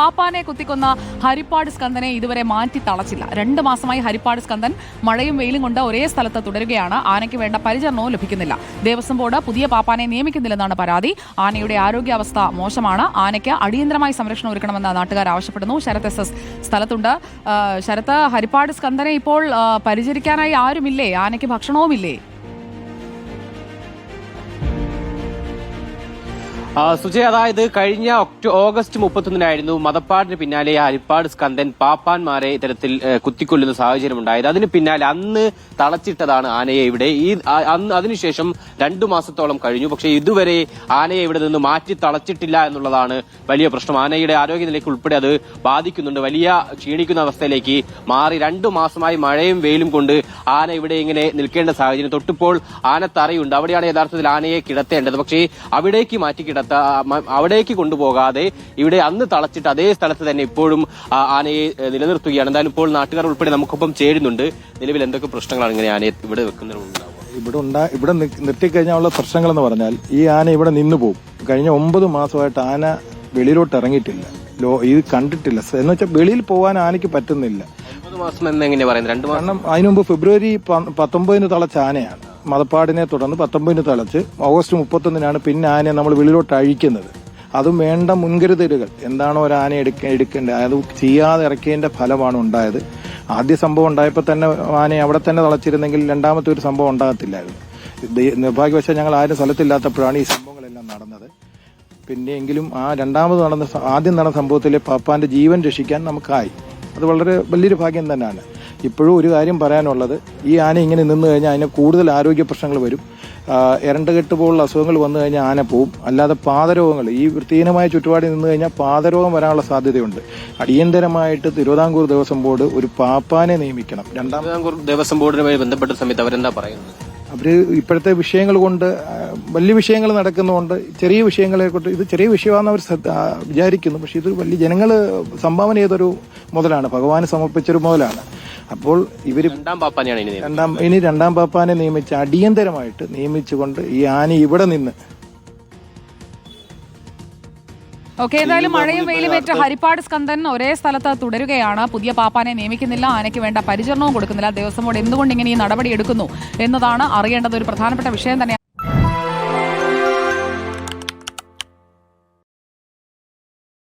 പാപ്പാനെ കുത്തിക്കൊന്ന ഹരിപ്പാട് സ്കന്ദനെ ഇതുവരെ മാറ്റി തളച്ചില്ല. രണ്ട് മാസമായി ഹരിപ്പാട് സ്കന്ദൻ മഴയും വെയിലും കൊണ്ട് ഒരേ സ്ഥലത്ത് തുടരുകയാണ്. ആനയ്ക്ക് വേണ്ട പരിചരണവും ലഭിക്കുന്നില്ല. ദേവസ്വം ബോർഡ് പുതിയ പാപ്പാനെ നിയമിക്കുന്നില്ലെന്നാണ് പരാതി. ആനയുടെ ആരോഗ്യാവസ്ഥ മോശമാണ്. ആനയ്ക്ക് അടിയന്തരമായി സംരക്ഷണം ഒരുക്കണമെന്ന് നാട്ടുകാർ ആവശ്യപ്പെടുന്നു. ശരത് എസ് എസ് സ്ഥലത്തുണ്ട്. ശരത്ത് ഹരിപ്പാട് സ്കന്ദനെ ഇപ്പോൾ പരിചരിക്കാനായി ആരുമില്ലേ? ആനയ്ക്ക് ഭക്ഷണവുമില്ലേ? സുജയ് അതായത് കഴിഞ്ഞ ഒക്ടോ ഓഗസ്റ്റ് മുപ്പത്തൊന്നിനായിരുന്നു മതപ്പാടിന് പിന്നാലെ ഹരിപ്പാട് സ്കന്ദൻ പാപ്പാന്മാരെ ഇത്തരത്തിൽ കുത്തിക്കൊല്ലുന്ന സാഹചര്യം ഉണ്ടായത്. അതിന് പിന്നാലെ അന്ന് തളച്ചിട്ടതാണ് ആനയെ ഇവിടെ. ഈ അന്ന് അതിനുശേഷം രണ്ടു മാസത്തോളം കഴിഞ്ഞു. പക്ഷേ ഇതുവരെ ആനയെ ഇവിടെ നിന്ന് മാറ്റി തളച്ചിട്ടില്ല എന്നുള്ളതാണ് വലിയ പ്രശ്നം. ആനയുടെ ആരോഗ്യനിലയ്ക്ക് ഉൾപ്പെടെ അത് ബാധിക്കുന്നുണ്ട്. വലിയ ക്ഷീണിക്കുന്ന അവസ്ഥയിലേക്ക് മാറി രണ്ടു മാസമായി മഴയും വെയിലും കൊണ്ട് ആന ഇവിടെ ഇങ്ങനെ നിൽക്കേണ്ട സാഹചര്യം. തൊട്ടിപ്പോൾ ആന തറയുണ്ട് അവിടെയാണ് യഥാർത്ഥത്തിൽ ആനയെ കിടത്തേണ്ടത്. പക്ഷേ അവിടേക്ക് മാറ്റി കിടത്ത അവിടേക്ക് കൊണ്ടുപോകാതെ ഇവിടെ അന്ന് തളച്ചിട്ട് അതേ സ്ഥലത്ത് തന്നെ ഇപ്പോഴും ആനയെ നിലനിർത്തുകയാണ്. എന്തായാലും ഇപ്പോൾ നാട്ടുകാർ ഉൾപ്പെടെ നമുക്കൊപ്പം ചേരുന്നുണ്ട്. നിലവിൽ എന്തൊക്കെ പ്രശ്നങ്ങളാണ് ഇങ്ങനെ ആനയെ ഇവിടെ വെക്കുന്നതിനുണ്ടാവുക ഇവിടെ ഉണ്ടാ ഇവിടെ നിർത്തിക്കഴിഞ്ഞാലുള്ള പ്രശ്നങ്ങൾ എന്ന് പറഞ്ഞാൽ ഈ ആന ഇവിടെ നിന്ന് പോകും. കഴിഞ്ഞ ഒമ്പത് മാസമായിട്ട് ആന വെളിയിലോട്ട് ഇറങ്ങിയിട്ടില്ല. ലോ ഇത് കണ്ടിട്ടില്ല. എന്ന് വെച്ചാൽ വെളിയിൽ പോകാൻ ആനയ്ക്ക് പറ്റുന്നില്ല. മാസം എന്ന് എങ്ങനെയാ പറയുന്നത്? രണ്ടു മാസം കാരണം അതിനു മുമ്പ് ഫെബ്രുവരി പത്തൊമ്പതിന് തളച്ച ആനയാണ്. മതപ്പാടിനെ തുടർന്ന് പത്തൊമ്പതിന് തളച്ച് ഓഗസ്റ്റ് മുപ്പത്തൊന്നിനാണ് പിന്നെ ആനയെ നമ്മൾ വെളിയിലോട്ട് അഴിക്കുന്നത്. അതും വേണ്ട മുൻകരുതലുകൾ. എന്താണോ ഒരു ആന എടുക്ക എടുക്കേണ്ടത്. അത് ചെയ്യാതെ ഇറക്കിയതിന്റെ ഫലമാണ് ഉണ്ടായത്. ആദ്യ സംഭവം ഉണ്ടായപ്പോൾ തന്നെ ആനയെ അവിടെ തന്നെ തളച്ചിരുന്നെങ്കിൽ രണ്ടാമത്തെ ഒരു സംഭവം ഉണ്ടാകത്തില്ലായിരുന്നു. നിർഭാഗ്യവശാൽ ഞങ്ങൾ ആരും സ്ഥലത്തില്ലാത്തപ്പോഴാണ് ഈ സംഭവങ്ങളെല്ലാം നടന്നത്. പിന്നെ എങ്കിലും ആ രണ്ടാമത് നടന്ന ആദ്യം നടന്ന സംഭവത്തിലെ പാപ്പാന്റെ ജീവൻ രക്ഷിക്കാൻ നമുക്കായി അത് വളരെ വലിയൊരു ഭാഗ്യം തന്നെയാണ്. ഇപ്പോഴും ഒരു കാര്യം പറയാനുള്ളത് ഈ ആന ഇങ്ങനെ നിന്ന് കഴിഞ്ഞാൽ അതിന് കൂടുതൽ ആരോഗ്യ പ്രശ്നങ്ങൾ വരും. എരണ്ടകെട്ട് പോലുള്ള അസുഖങ്ങൾ വന്നു കഴിഞ്ഞാൽ ആന പോവും. അല്ലാതെ പാദരോഗങ്ങൾ ഈ വൃത്തിഹീനമായ ചുറ്റുപാടിൽ നിന്ന് കഴിഞ്ഞാൽ പാദരോഗം വരാനുള്ള സാധ്യതയുണ്ട്. അടിയന്തരമായിട്ട് തിരുവിതാംകൂർ ദേവസ്വം ബോർഡ് ഒരു പാപ്പാനെ നിയമിക്കണം. രണ്ടാം തിരുവിതാംകൂർ ദേവസ്വം ബോർഡിനുമായി ബന്ധപ്പെട്ട സമയത്ത് അവരെന്താ പറയുന്നത്? അവർ ഇപ്പോഴത്തെ വിഷയങ്ങൾ കൊണ്ട് വലിയ വിഷയങ്ങൾ നടക്കുന്നതുകൊണ്ട് ചെറിയ വിഷയങ്ങളെ കൊണ്ട് ഇത് ചെറിയ വിഷയമാണെന്ന് അവർ ശ്രദ്ധ- വിചാരിക്കുന്നു. പക്ഷെ ഇത് വലിയ ജനങ്ങൾ സംഭാവന ചെയ്തൊരു മുതലാണ്. ഭഗവാന് സമർപ്പിച്ചൊരു മുതലാണ്. അപ്പോൾ ഇവർ രണ്ടാം പാപ്പാനെയാണ് ഇനി രണ്ടാം ഇനി രണ്ടാം പാപ്പാനെ നിയമിച്ച് അടിയന്തരമായിട്ട് നിയമിച്ചുകൊണ്ട് ഈ ആന ഇവിടെ നിന്ന് ഓക്കെ ഏതായാലും മഴയും വെയിലും ഏറ്റ ഹരിപ്പാട് സ്കന്ദൻ ഒരേ സ്ഥലത്ത് തുടരുകയാണ്. പുതിയ പാപ്പാനെ നിയമിക്കുന്നില്ല ആനയ്ക്ക് വേണ്ട പരിചരണവും കൊടുക്കുന്നില്ല. ദേവസ്വം ബോർഡ് എന്തുകൊണ്ട് ഇങ്ങനെ ഈ നടപടി എടുക്കുന്നു എന്നതാണ് അറിയേണ്ടത്. ഒരു പ്രധാനപ്പെട്ട വിഷയം തന്നെ